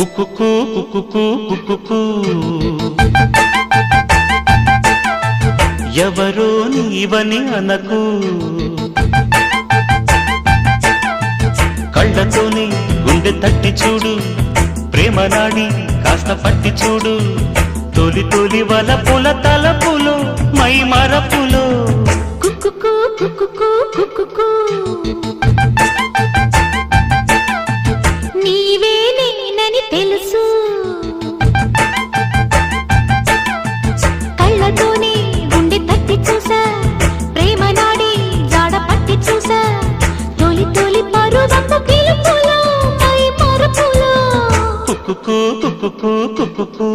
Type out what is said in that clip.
కుక్కుకు కుక్కుకు కుక్కుకు ఎవరో నీవని అనకు కళ్ళతోనే గుండె తట్టి చూడు ప్రేమ నాడి కాస్త పట్టి చూడు తొలి తొలి వలపుల తలపులు మై మరపులో కుక్కు కుక్కు కుక్కు కుక్కు తెలుసు. కళ్ళతోనే గుండె తట్టి చూసా ప్రేమ నాడి జాడ పట్టి చూసా. తొలి తొలి పరువపు కిలుపులో పై మరుపులో. కుక్కుకు కుక్కుకు.